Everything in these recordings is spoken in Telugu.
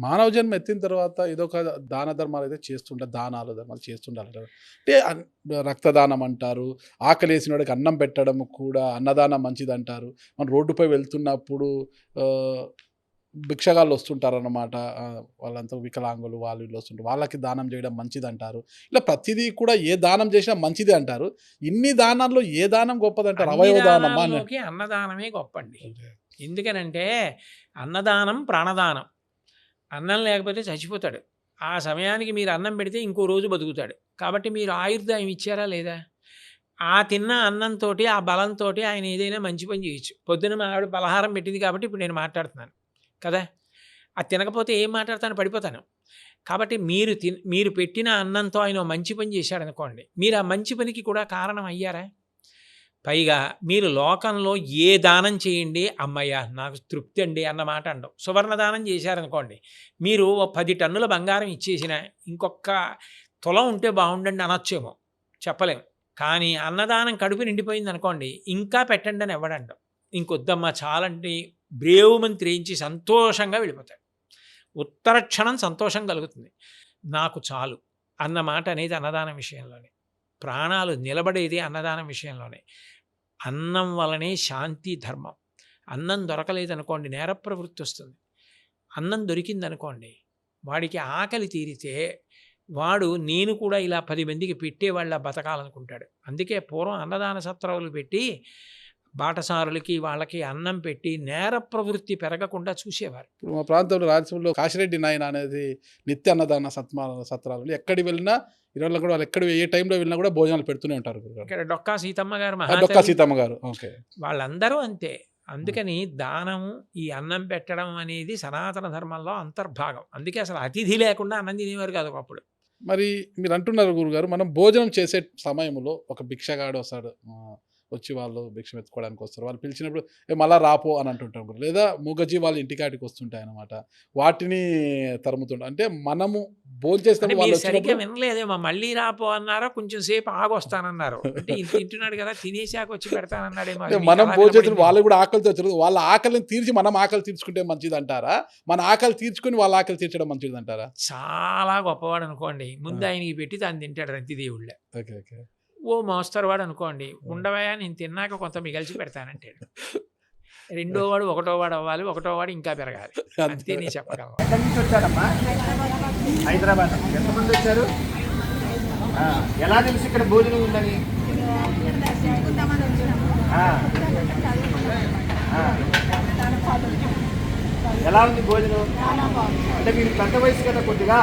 మానవ జన్మ ఎత్తిన తర్వాత ఇదొక దాన ధర్మాలు అయితే చేస్తుంటారు దానాలు ధర్మాలు చేస్తుండాలి అంటే రక్తదానం అంటారు ఆకలి వేసిన వాడికి అన్నం పెట్టడం కూడా అన్నదానం మంచిది అంటారు మనం రోడ్డుపై వెళ్తున్నప్పుడు భిక్షగాళ్ళు వస్తుంటారు అన్నమాట వాళ్ళంతా వికలాంగులు వాళ్ళు వీళ్ళు వస్తుంటారు. వాళ్ళకి దానం చేయడం మంచిది అంటారు ఇలా ప్రతిదీ కూడా ఏ దానం చేసినా మంచిది అంటారు. ఇన్ని దానాల్లో ఏ దానం గొప్పదంటారు? అవయవ దానాల్లోకి అన్నదానమే గొప్పండి. ఎందుకనంటే అన్నదానం ప్రాణదానం. అన్నం లేకపోతే చచ్చిపోతాడు. ఆ సమయానికి మీరు అన్నం పెడితే ఇంకో రోజు బతుకుతాడు. కాబట్టి మీరు ఆయుర్దాయం ఇచ్చారా లేదా? ఆ తిన్న అన్నంతో ఆ బలంతో ఆయన ఏదైనా మంచి పని చేయొచ్చు. పొద్దున మా ఆవిడ పలహారం పెట్టింది కాబట్టి ఇప్పుడు నేను మాట్లాడుతున్నాను. కదా? అది తినకపోతే ఏం మాట్లాడతాను పడిపోతాను. కాబట్టి మీరు తిన్ మీరు పెట్టిన అన్నంతో ఆయన మంచి పని చేశాడనుకోండి. మీరు ఆ మంచి పనికి కూడా కారణం అయ్యారా? పైగా మీరు లోకంలో ఏ దానం చేయండి అమ్మయ్య నాకు తృప్తి అండి అన్నమాట అండవు సువర్ణ దానం చేశారనుకోండి మీరు ఓ పది టన్నుల బంగారం ఇచ్చేసిన ఇంకొక తులం ఉంటే బాగుండండి అనొచ్చేమో చెప్పలేము కానీ అన్నదానం కడుపు నిండిపోయింది అనుకోండి ఇంకా పెట్టండి అని ఎవడండం ఇంకొద్దమ్మా చాలండి బ్రేవు మంత్రించి సంతోషంగా వెళ్ళిపోతాడు. ఉత్తర క్షణం సంతోషం కలుగుతుంది. నాకు చాలు అన్న మాట అనేది అన్నదానం విషయంలోనే. ప్రాణాలు నిలబడేది అన్నదానం విషయంలోనే. అన్నం వలనే శాంతి ధర్మం. అన్నం దొరకలేదనుకోండి నేర ప్రవృత్తి వస్తుంది. అన్నం దొరికిందనుకోండి వాడికి ఆకలి తీరితే వాడు నేను కూడా ఇలా పది మందికి పెట్టేవాళ్ళ బతకాలనుకుంటాడు. అందుకే పూర్వం అన్నదాన సత్రాలు పెట్టి బాటసారులకి వాళ్ళకి అన్నం పెట్టి నేర ప్రవృత్తి పెరగకుండా చూసేవారు. మా ప్రాంతంలో రాజ్యంలో కాశిరెడ్డి నాయన అనేది నిత్య అన్నదాన సత్మా సత్రాలు. ఎక్కడికి వెళ్ళినా ఇరవై కూడా వాళ్ళు ఎక్కడ ఏ టైంలో వెళ్ళినా కూడా భోజనాలు పెడుతూనే ఉంటారు. ఇక్కడ డొక్కా సీతమ్మ గారు డొక్కా సీతమ్మ గారు ఓకే. వాళ్ళందరూ అంతే. అందుకని దానము ఈ అన్నం పెట్టడం అనేది సనాతన ధర్మంలో అంతర్భాగం. అందుకే అసలు అతిథి లేకుండా అన్నం తినేవారు కాదు ఒకప్పుడు. మరి మీరు అంటున్నారు గురుగారు మనం భోజనం చేసే సమయంలో ఒక భిక్షగాడు వస్తాడు. వచ్చి వాళ్ళు భిక్ష ఎత్తుకోవడానికి వస్తారు. వాళ్ళు పిలిచినప్పుడు ఏ మళ్ళా రాపో అని అంటుంటాం. లేదా మూగజీ వాళ్ళ ఇంటికాటికి వస్తుంటాయి అనమాట వాటిని తరుముతుంటాం అంటే మనము భోజనం అంటే చేస్తాం వాళ్ళు మీరు సరిగ్గా వచ్చినప్పుడు వినలేదేమో. మళ్ళీ రాపో అన్నారా కొంచెం సేపు ఆగొస్తానన్నారు. అంటే తింటున్నాడు కదా తినేసాక వచ్చి పెడతానన్నాడేమో మీకు మనం అలా భోజనం. వాళ్ళు కూడా ఆకలితో వచ్చారు వాళ్ళ ఆకలిని తీర్చి మనం ఆకలి తీర్చుకుంటే మంచిది అంటారా మన ఆకలి తీర్చుకుని వాళ్ళ ఆకలి తీర్చడం మంచిది అంటారా చాలా గొప్పవాడు అనుకోండి. ముందు. ఆయనకి పెట్టి తాను తింటాడు రంతిదేవుళ్ళ ఓకే ఓకే. ఓ మోస్తరు వాడు అనుకోండి ఉండవయా నేను తిన్నాక కొంత మిగల్చి పెడతానంటాడు. రెండో వాడు ఒకటో వాడు అవ్వాలి ఒకటో వాడు ఇంకా పెరగాలి. అంతే నేను చెప్పగలను. ఎక్కడి నుంచి వచ్చారమ్మా? హైదరాబాద్. ఎంతమంది వచ్చారు? ఆ, ఎలా తెలుసు ఇక్కడ భోజనం ఉందని? ఆ, ఆ. ఎలా ఉంది భోజనం? అంటే మీరు పెద్ద వయసు కదా కొద్దిగా?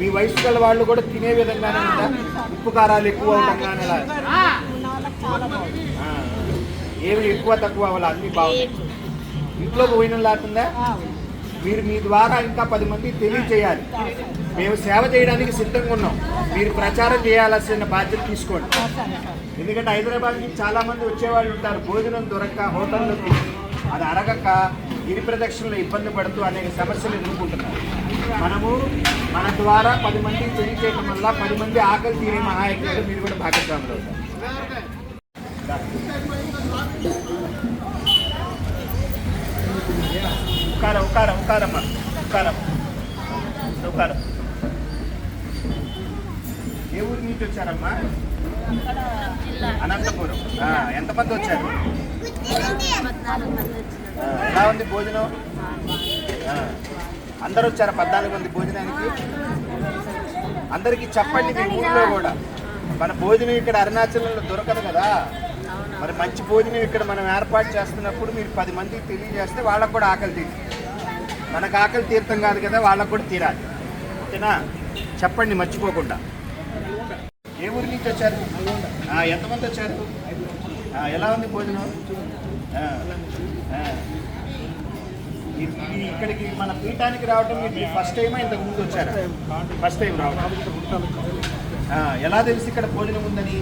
మీ వయసు గల వాళ్ళు కూడా తినే విధంగానే ఉందా? ఉప్పు కారాలు ఎక్కువ? ఆ. ఏమి ఎక్కువ తక్కువ అవ్వాలి? అన్ని బాగుంది ఇంట్లో భోజనం లేకుండా మీరు మీ ద్వారా ఇంకా పది మంది తెలియచేయాలి. మేము సేవ చేయడానికి సిద్ధంగా ఉన్నాం. మీరు ప్రచారం చేయాల్సిన బాధ్యత తీసుకోండి. ఎందుకంటే హైదరాబాద్కి చాలా మంది వచ్చేవాళ్ళు ఉంటారు. భోజనం దొరక్క హోటల్లో అది అడగక గిరి ప్రదక్షిణలో ఇబ్బంది పడుతూ అనేక సమస్యలు ఎదుర్కొంటున్నారు. మనము మన ద్వారా పది మంది తెలియచేయడం వల్ల పది మంది ఆకలి తీరే మహాయజ్ఞంలో మీరు కూడా భాగస్వాములు అవుతారు. ఉకారం ఉకారం ఉకారమ్మా ఉకారం ఉకారం. ఏ ఊరి నుంచి వచ్చారమ్మా? అనంతపురం. ఎంతమంది వచ్చారు? ఉంది భోజనం. అందరూ అందరు వచ్చారా? పద్నాలుగు మంది భోజనానికి? అందరికీ చెప్పండి మీ ఊళ్ళో కూడా. మన భోజనం ఇక్కడ అరుణాచలంలో దొరకదు కదా. మరి మంచి భోజనం ఇక్కడ మనం ఏర్పాటు చేస్తున్నప్పుడు మీరు పది మందికి తెలియజేస్తే వాళ్ళకు కూడా ఆకలి తీరు. మనకు ఆకలి తీర్థం కాదు కదా వాళ్ళకు కూడా తీరాలి. ఓకేనా? చెప్పండి మర్చిపోకుండా. ఏ ఊరి నుంచి వచ్చారు? ఎంతమంది వచ్చారు? ఎలా ఉంది భోజనం? ఇక్కడికి మన పీఠానికి రావడం ఫస్ట్ టైమ్ ఇంతకు ముందు వచ్చారు? ఫస్ట్ టైం రావడం ఎలా తెలిసి ఇక్కడ భోజనం ఉందని?